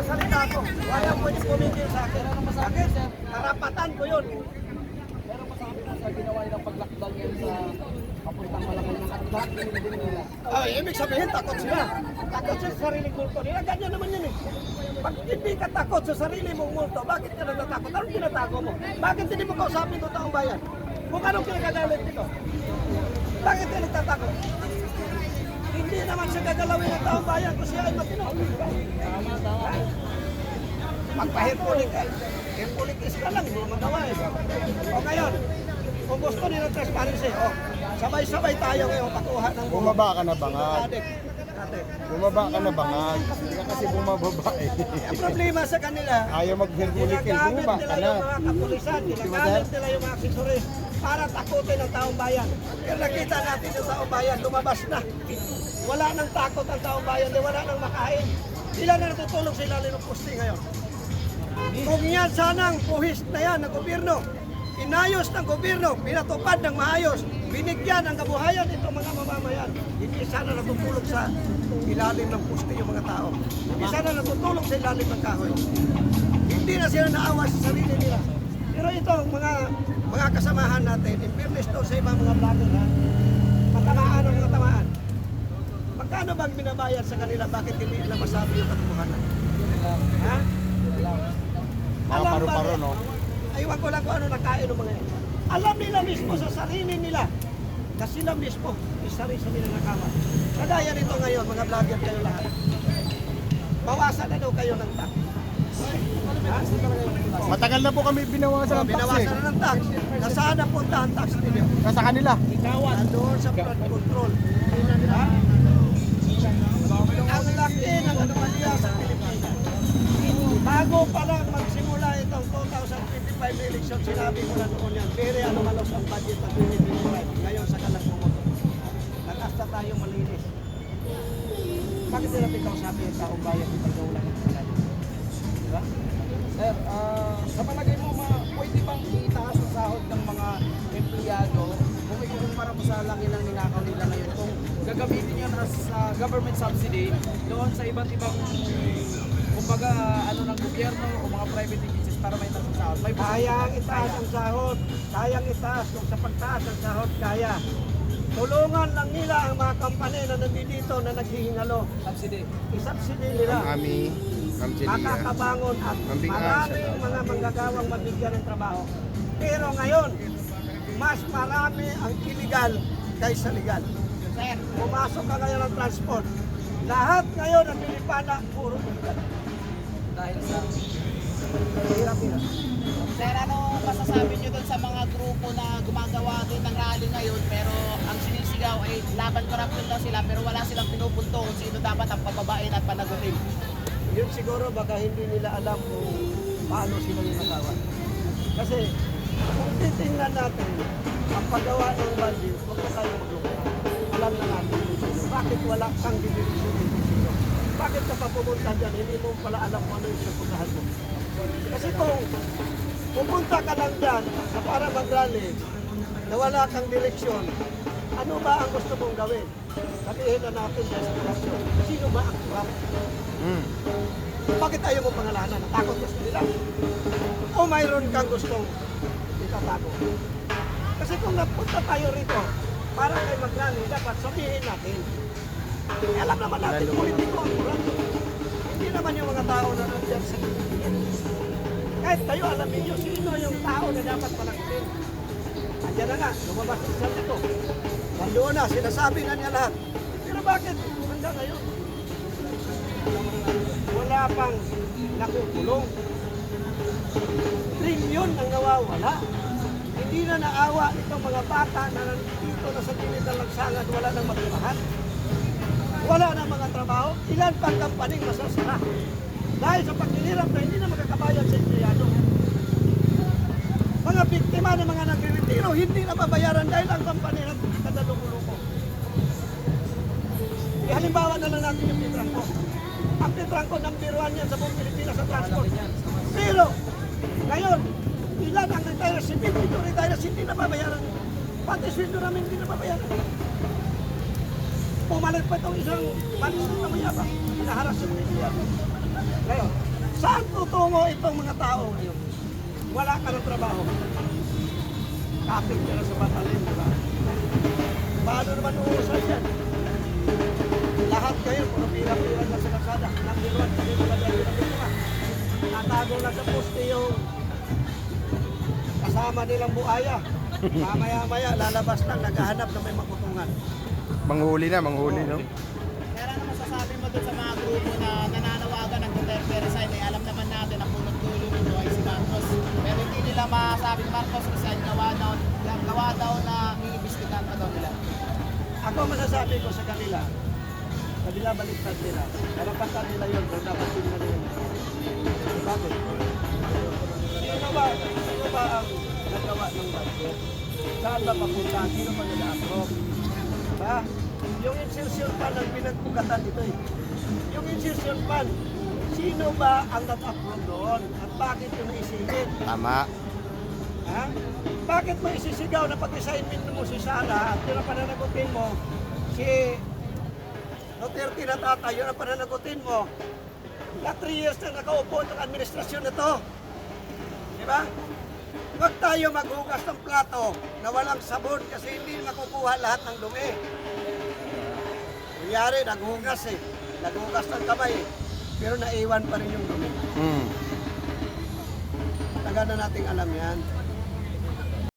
nagsasalita ako. Wala pwede pumigil sa akin. Bakit? Karapatan ko yun. Pero masabi na sa ginawa nilang pag-lockdown ngayon sa kapuntang malakay ng at lahat din nila. Ay, ibig sabihin, takot sila. Takot sila sa sariling kulto nila. Ganyan naman yun eh. Pag hindi ka takot sa sarili mong multo, bakit ka natatakot? Anong tinatago mo? Bakit hindi mo kausapin ng taong bayan? Kung anong kinakagalit nito? Bakit ka nagtatakot? Siya gagalawin ng taong bayan kung siya ay matino. Tama, tama. Magpahirpulik ka. Hirpulik is ka lang, hindi magawa eh. O ngayon, kung gusto nila transparency, o, sabay-sabay tayo ngayon pakuha ng. Bumaba ka na bangag. Adik. Adik. Bumaba ka na bangag. Hindi ka kasi bumababa eh. Ang problema sa kanila, Ayaw mag-herbulikin. ginagamit Bumaba nila ka na. yung mga kapulisan, ginagamit nila yung mga aksesoris para takutin ang taong bayan. Pero nakita natin yung taong bayan, lumabas na. Wala nang takot ang taong bayan, di wala nang makain. Sila na natutulong sa ilalim ng pusti ngayon. Kung yan sanang puhis na yan ng gobyerno, inayos ng gobyerno, pinatupad ng maayos, binigyan ng kabuhayan itong mga mamamayan. Hindi sana natutulog sa ilalim ng puste yung mga tao. Hindi sana natutulog sa ilalim ng kahoy. Hindi na sila naawa sa sarili nila. Pero ito, mga mga kasamahan natin, in fairness to sa ibang mga vlogger, ha? matamaan ang mga tamaan. Magkano bang binabayad sa kanila? Bakit hindi nila masabi yung katotohanan? Ha? Alam ba paru-paro, nila- no? Aywan ko lang kung ano nakain ng mga yan. Alam nila mismo sa sarili nila na sila mismo isa-isa nila nakawa. Kagaya nito ngayon, mga vlogger kayo lahat. Bawasan na daw kayo ng tax. Matagal na po kami binawasan ng tax eh. Binawasan na ng tax. Nasaan na punta ang tax ninyo? Nasa kanila. Nandoon sa flood control. Ha? Ang laki ng anomalya sa Pilipinas. Bago pa lang magsimula itong 2025 election, sinabi ko na noon yan, very anomalous ang budget ng 2025. Ngayon sa kalagpungot. Nag-asta tayo malinis. Bakit nila sabi ang taong bayan ng pagkaulan ng kalan? Di ba? Sir, ah, sa palagay mo, ma, pwede bang itaas ang sahod ng mga empleyado kung ikukumpara mo sa laki ng ninakaw nila ngayon kung gagamitin yan as ah, government subsidy doon sa iba't ibang kumbaga ano ng gobyerno o mga private agencies para may taas ang sahod. May Kayang itaas ang sahod. Kayang itaas. Kung sa pagtaas ang sahod, kaya. Tulungan lang nila ang mga kampanya na nandito na naghihingalo. subsidy. Isubsidy nila. Mami, Ma'am Celia. Makakabangon at maraming mga manggagawang mabigyan ng trabaho. Pero ngayon, mas marami ang illegal kaysa legal. Sir, Pumasok ka ngayon ng transport. Lahat ngayon ng Pilipana, puro illegal. Dahil sa Hirap hirap. Sir, ano masasabi nyo doon sa mga grupo na gumagawa din ng rally ngayon pero ang sinisigaw ay laban corruption daw sila pero wala silang pinupunto kung sino dapat ang pababain at panagutin. Yun siguro baka hindi nila alam kung paano sila yung nagawa. Kasi kung titingnan natin ang paggawa ng bandit, huwag na tayo magloko. Alam na natin. Bakit wala kang division? Bakit ka pa pumunta dyan, hindi mo pala alam kung ano yung sapuntahan mo? Kasi kung pupunta ka lang dyan na para mag-rally, na wala kang direksyon, ano ba ang gusto mong gawin? Sabihin na natin destination. Sino ba ang corrupt? Hmm. Bakit ayaw mo pangalanan? Natakot gusto nila. O mayroon kang gustong itatago. Kasi kung napunta tayo rito, para kay magrani, dapat sabihin natin. Alam naman natin, politiko ang kurang. Hindi naman yung mga tao na nandiyan sa Kahit tayo alam niyo sino yung tao na dapat panagutin. Andiyan na nga, lumabas sa dito. Nandoon na, sinasabi na niya lahat. Pero bakit hanggang ngayon? wala pang nakukulong. Trilyon ang nawawala. Hindi na naawa itong mga bata na nandito na sa gilid ng lansangan, wala nang matirahan. Wala na mga trabaho. Ilan pang kampaning masasara. Dahil sa paghihirap na hindi na makakabayad sa empleyado. Mga biktima ng mga nagre-retiro, hindi na babayaran dahil ang kampanya na kadalumulo Eh, halimbawa na lang natin yung Pitrangko. Ang Pitrangko number one yan sa buong Pilipinas sa transport. Pero, ngayon, ilan ang retire si Dito retire hindi na babayaran. Pati sweldo namin hindi na babayaran. Pumalit pa itong isang malis na mayabang. Naharas yung Pilipinas. Ngayon, Saan tutungo itong mga tao ngayon? Wala ka ng trabaho. Kapit ka na sa batalyon, di ba? Paano naman uusay yan? Lahat kayo, puro pira-pira na sa kasada. Nagdiruan kami mga dahil na biktima. Natago na sa poste yung kasama nilang buhaya. Mamaya-maya, lalabas lang, naghahanap na may makutungan. Manghuli na, manghuli, no? Pero ano masasabi mo dun sa mga grupo na nananawagan ng Duterte resign? Eh, alam naman natin ang punot dulo nito ay si Marcos. Pero hindi nila masabing Marcos resign, gawa daw, gawa daw na iimbestigahan pa daw nila. Ako masasabi ko sa kanila, kabila baliktad nila, karapatan nila yun, pero dapat tingnan nila. Bakit? Sino ba, sino ba ang nagawa ng budget? Saan ba papunta? Sino ba nag-approve? Diba? Yung insertion fund ang pinagpugatan ito eh. Yung insertion fund, sino ba ang nag-approve doon? At bakit yung naisingit? Tama. Ha? Bakit mo isisigaw na pag-assignment mo si Sara at yun ang pananagutin mo, si Duterte na tatay, yun ang pananagutin mo. Na 3 years na nakaupo itong administrasyon na to. Di ba? Huwag tayo maghugas ng plato na walang sabon kasi hindi makukuha lahat ng dumi. Kunyari, naghugas eh. Naghugas ng kamay eh. Pero naiwan pa rin yung dumi. Mm. Taga na nating alam yan.